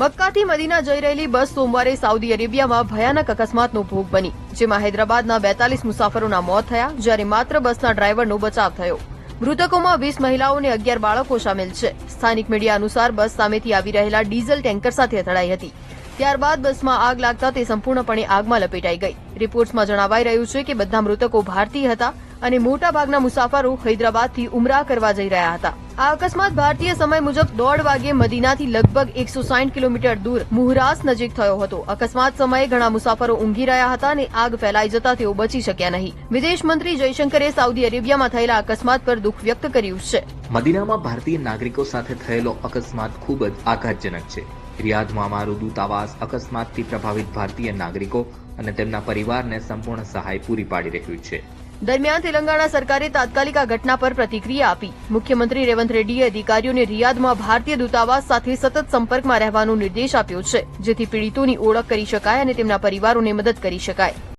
મક્કાથી Medina જઈ રહેલી બસ સોમવારે સાઉદી અરેબિયામાં ભયાનક અકસ્માતનો ભોગ બની, જેમાં હૈદરાબાદના બેતાલીસ મુસાફરોના મોત થયા, જ્યારે માત્ર બસના ડ્રાઈવરનો બચાવ થયો. મૃતકોમાં વીસ મહિલાઓ અને અગિયાર બાળકો સામેલ છે. સ્થાનિક મીડિયા અનુસાર બસ સામેથી આવી રહેલા ડીઝલ ટેન્કર સાથે અથડાઈ હતી. ત્યારબાદ બસમાં આગ લાગતા તે સંપૂર્ણપણે આગમાં લપેટાઈ ગઈ. રિપોર્ટ્સમાં જણાવાઈ રહ્યું છે કે બધા મૃતકો ભારતીય હતા અને મોટાભાગના મુસાફરો હૈદરાબાદથી ઉમરા કરવા જઈ રહ્યા હતા. આ અકસ્માત ભારતીય સમય મુજબ દોઢ વાગે મદીનાથી લગભગ એકસો સાઠ કિલોમીટર દૂર મુહરાસ નજીક થયો હતો. અકસ્માત સમયે ઘણા મુસાફરો ઊંઘી રહ્યા હતા અને આગ ફેલાઈ જતા તેઓ બચી શક્યા નહીં. વિદેશ મંત્રી જયશંકરે સાઉદી અરેબિયામાં થયેલા અકસ્માત પર દુઃખ વ્યક્ત કર્યું છે. મદીનામાં ભારતીય નાગરિકો સાથે થયેલો અકસ્માત ખૂબ જ આઘાતજનક છે. રિયાધમાં અમારું દૂતાવાસ અકસ્માતથી પ્રભાવિત ભારતીય નાગરિકો અને તેમના પરિવારને સંપૂર્ણ સહાય પૂરી પાડી રહ્યું છે. દરમિયાન તેલંગાણા સરકારે તાત્કાલિક આ ઘટના પર પ્રતિક્રિયા આપી. મુખ્યમંત્રી રેવંત રેડ્ડીએ અધિકારીઓને રિયાદમાં ભારતીય દૂતાવાસ સાથે સતત સંપર્કમાં રહેવાનો નિર્દેશ આપ્યો છે, જેથી પીડિતોની ઓળખ કરી શકાય અને તેમના પરિવારોને મદદ કરી શકાય.